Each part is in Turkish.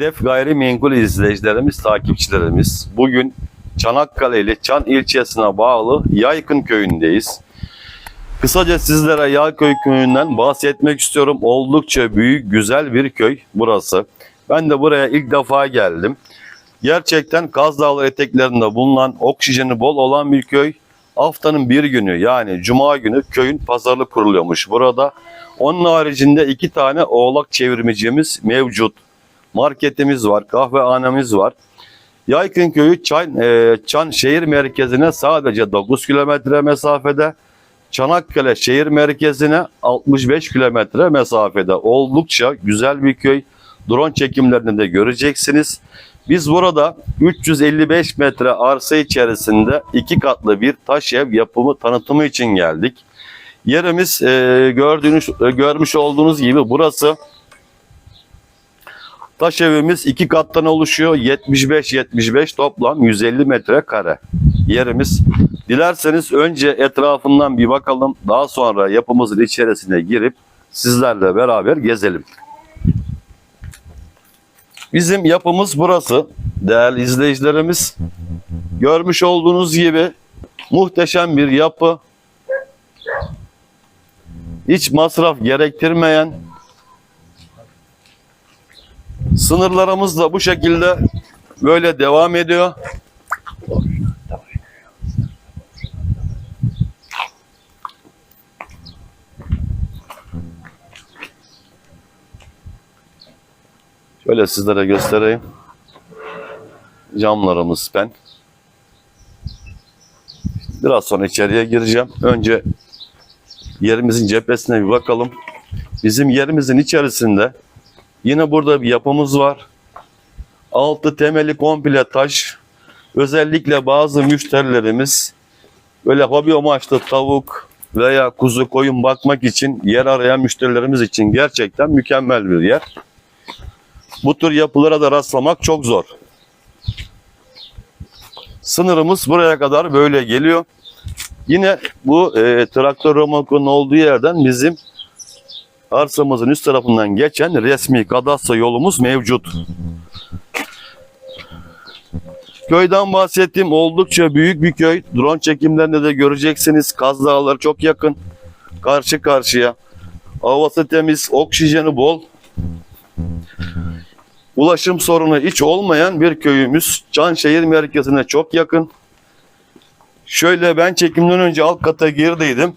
Hedef Gayrimenkul izleyicilerimiz, takipçilerimiz. Bugün Çanakkale ile Çan ilçesine bağlı Yaykın köyündeyiz. Kısaca sizlere Yayköy köyünden bahsetmek istiyorum. Oldukça büyük, güzel bir köy burası. Ben de buraya ilk defa geldim. Gerçekten Kaz Dağları eteklerinde bulunan, oksijeni bol olan bir köy. Haftanın bir günü yani cuma günü köyün pazarı kuruluyormuş burada. Onun haricinde iki tane oğlak çevirmecimiz mevcut. Marketimiz var, kahvehanemiz var. Yaykın köyü Çan, e, Çan şehir merkezine sadece 9 kilometre mesafede. Çanakkale şehir merkezine 65 kilometre mesafede. Oldukça güzel bir köy. Drone çekimlerini de göreceksiniz. Biz burada 355 metre arsa içerisinde iki katlı bir taş ev yapımı tanıtımı için geldik. Yerimiz e, gördüğünüz e, görmüş olduğunuz gibi burası taş evimiz iki kattan oluşuyor. 75-75 toplam 150 metrekare yerimiz. Dilerseniz önce etrafından bir bakalım. Daha sonra yapımızın içerisine girip sizlerle beraber gezelim. Bizim yapımız burası. Değerli izleyicilerimiz. Görmüş olduğunuz gibi muhteşem bir yapı. Hiç masraf gerektirmeyen sınırlarımız da bu şekilde böyle devam ediyor. Şöyle sizlere göstereyim. Camlarımız ben. Biraz sonra içeriye gireceğim. Önce yerimizin cephesine bir bakalım. Bizim yerimizin içerisinde yine burada bir yapımız var. Altı temeli komple taş. Özellikle bazı müşterilerimiz böyle hobi amaçlı tavuk veya kuzu koyun bakmak için yer arayan müşterilerimiz için gerçekten mükemmel bir yer. Bu tür yapılara da rastlamak çok zor. Sınırımız buraya kadar böyle geliyor. Yine bu e, traktör romokunun olduğu yerden bizim arsamızın üst tarafından geçen resmi kadastro yolumuz mevcut. Köyden bahsettiğim oldukça büyük bir köy. Drone çekimlerinde de göreceksiniz. Kaz Dağları çok yakın. Karşı karşıya. Havası temiz, oksijeni bol. Ulaşım sorunu hiç olmayan bir köyümüz. Çanşehir merkezine çok yakın. Şöyle ben çekimden önce alt kata girdiydim.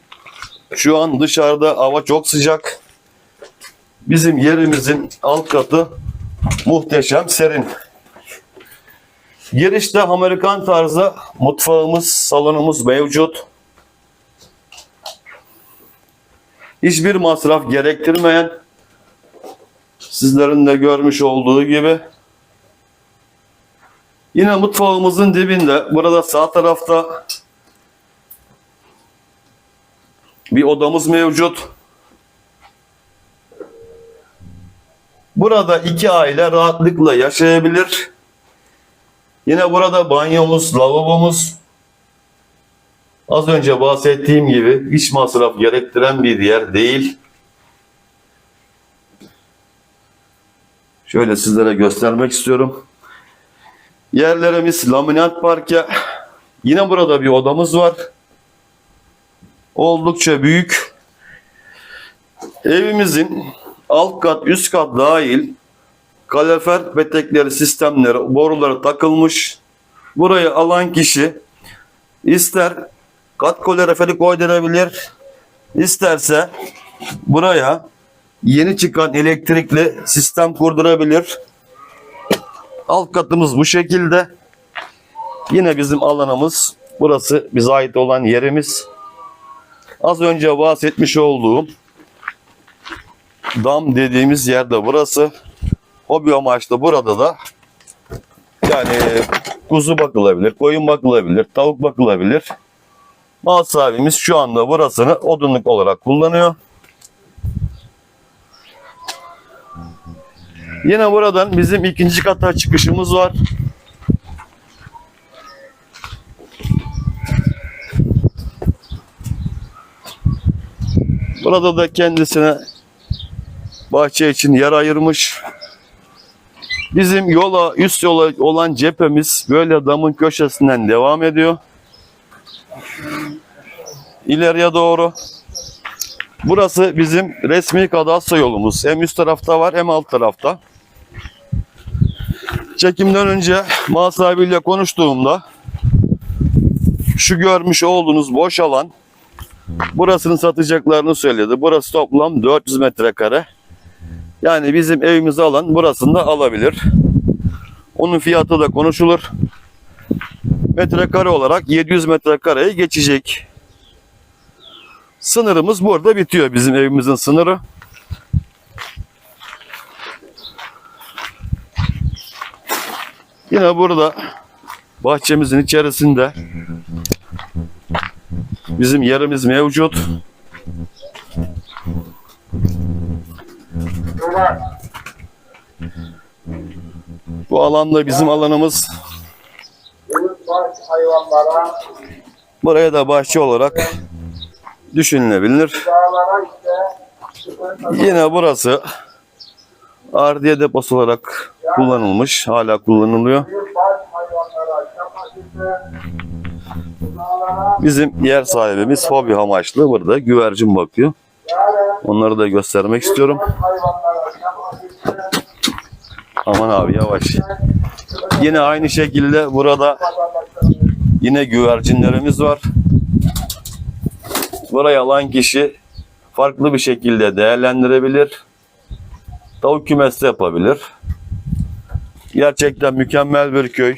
Şu an dışarıda hava çok sıcak. Bizim yerimizin alt katı muhteşem serin. Girişte Amerikan tarzı mutfağımız, salonumuz mevcut. Hiçbir masraf gerektirmeyen Sizlerin de görmüş olduğu gibi. Yine mutfağımızın dibinde burada sağ tarafta bir odamız mevcut. Burada iki aile rahatlıkla yaşayabilir. Yine burada banyomuz, lavabomuz. Az önce bahsettiğim gibi hiç masraf gerektiren bir yer değil. Şöyle sizlere göstermek istiyorum. Yerlerimiz laminat parke. Yine burada bir odamız var. Oldukça büyük. Evimizin alt kat, üst kat dahil kalorifer petekleri, sistemleri, boruları takılmış. Burayı alan kişi ister kat kaloriferi koydurabilir, isterse buraya yeni çıkan elektrikli sistem kurdurabilir. Alt katımız bu şekilde. Yine bizim alanımız. Burası bize ait olan yerimiz. Az önce bahsetmiş olduğum dam dediğimiz yerde burası. Hobi amaçlı burada da yani kuzu bakılabilir, koyun bakılabilir, tavuk bakılabilir. Mal sahibimiz şu anda burasını odunluk olarak kullanıyor. Yine buradan bizim ikinci kata çıkışımız var. Burada da kendisine bahçe için yer ayırmış. Bizim yola, üst yola olan cephemiz böyle damın köşesinden devam ediyor. İleriye doğru. Burası bizim resmi kadastro yolumuz. Hem üst tarafta var hem alt tarafta. Çekimden önce mal sahibiyle konuştuğumda şu görmüş olduğunuz boş alan burasını satacaklarını söyledi. Burası toplam 400 metrekare. Yani bizim evimizi alan burasını da alabilir. Onun fiyatı da konuşulur. Metrekare olarak 700 metrekareye geçecek. Sınırımız burada bitiyor bizim evimizin sınırı. Yine burada bahçemizin içerisinde bizim yerimiz mevcut. Bu alanda bizim alanımız. Buraya da bahçe olarak düşünülebilir. Yine burası ardiye deposu olarak kullanılmış. Hala kullanılıyor. Bizim yer sahibimiz hobi amaçlı burada güvercin bakıyor. Onları da göstermek istiyorum. Aman abi yavaş. Yine aynı şekilde burada yine güvercinlerimiz var. Burayı alan kişi farklı bir şekilde değerlendirebilir. Tavuk kümesi yapabilir. Gerçekten mükemmel bir köy.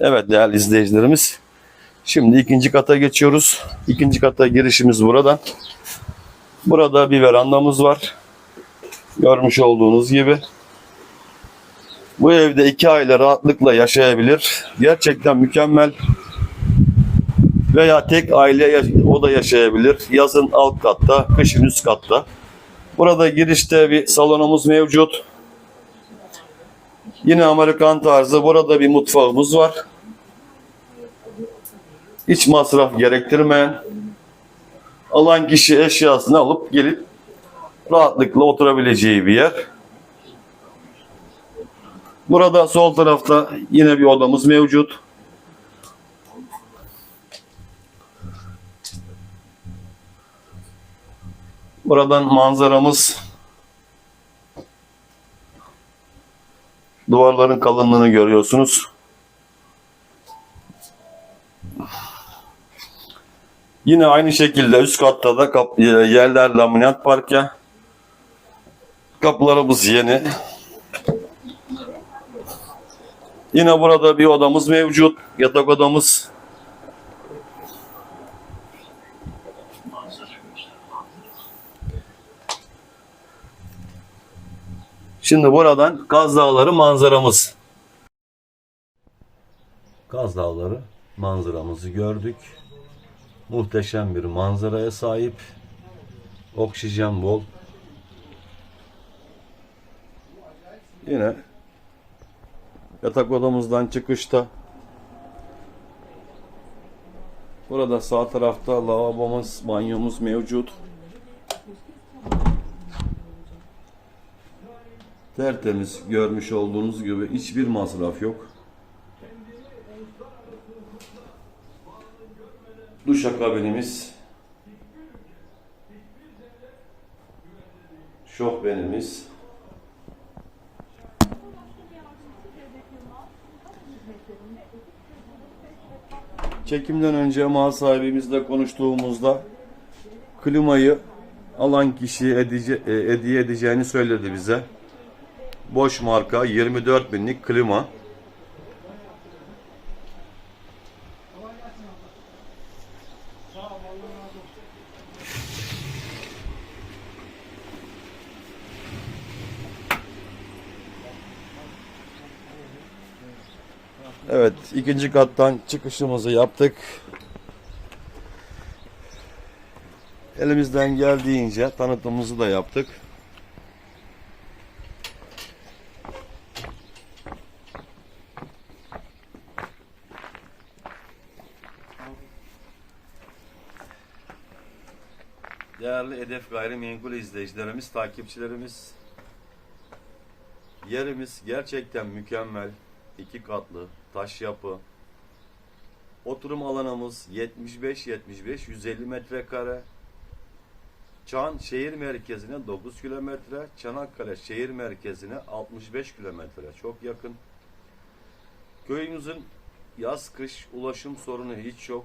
Evet değerli izleyicilerimiz. Şimdi ikinci kata geçiyoruz. İkinci kata girişimiz buradan. Burada bir verandamız var. Görmüş olduğunuz gibi. Bu evde iki aile rahatlıkla yaşayabilir. Gerçekten mükemmel. Veya tek aile o da yaşayabilir. Yazın alt katta, kışın üst katta. Burada girişte bir salonumuz mevcut. Yine Amerikan tarzı. Burada bir mutfağımız var. Hiç masraf gerektirmeyen. Alan kişi eşyasını alıp gelip rahatlıkla oturabileceği bir yer. Burada sol tarafta yine bir odamız mevcut. Buradan manzaramız duvarların kalınlığını görüyorsunuz. Yine aynı şekilde üst katta da kap- yerler laminat parke. Kapılarımız yeni. Yine burada bir odamız mevcut. Yatak odamız. Şimdi buradan Kaz Dağları manzaramız. Kaz Dağları manzaramızı gördük. Muhteşem bir manzaraya sahip. Oksijen bol. Yine yatak odamızdan çıkışta burada sağ tarafta lavabomuz, banyomuz mevcut. Tertemiz görmüş olduğunuz gibi hiçbir masraf yok. Duşakabinimiz şofbenimiz Çekimden önce mal sahibimizle konuştuğumuzda klimayı alan kişi edice, hediye edeceğini söyledi bize. Boş marka 24 binlik klima. Evet, ikinci kattan çıkışımızı yaptık. Elimizden geldiğince tanıtımımızı da yaptık. Değerli Hedef Gayrimenkul izleyicilerimiz, takipçilerimiz, yerimiz gerçekten mükemmel. İki katlı, taş yapı. Oturum alanımız 75-75, 150 metrekare. Çan şehir merkezine 9 kilometre, Çanakkale şehir merkezine 65 kilometre. Çok yakın. Köyümüzün yaz kış ulaşım sorunu hiç yok.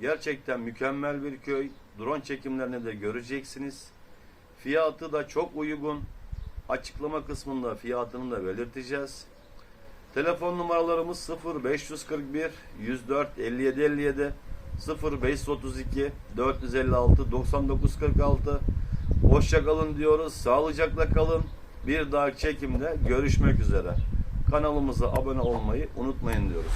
Gerçekten mükemmel bir köy. Drone çekimlerini de göreceksiniz. Fiyatı da çok uygun. Açıklama kısmında fiyatını da belirteceğiz. Telefon numaralarımız 0541 104 57 57 0532 456 9946 Hoşça kalın diyoruz. Sağlıcakla kalın. Bir dahaki çekimde görüşmek üzere. Kanalımıza abone olmayı unutmayın diyoruz.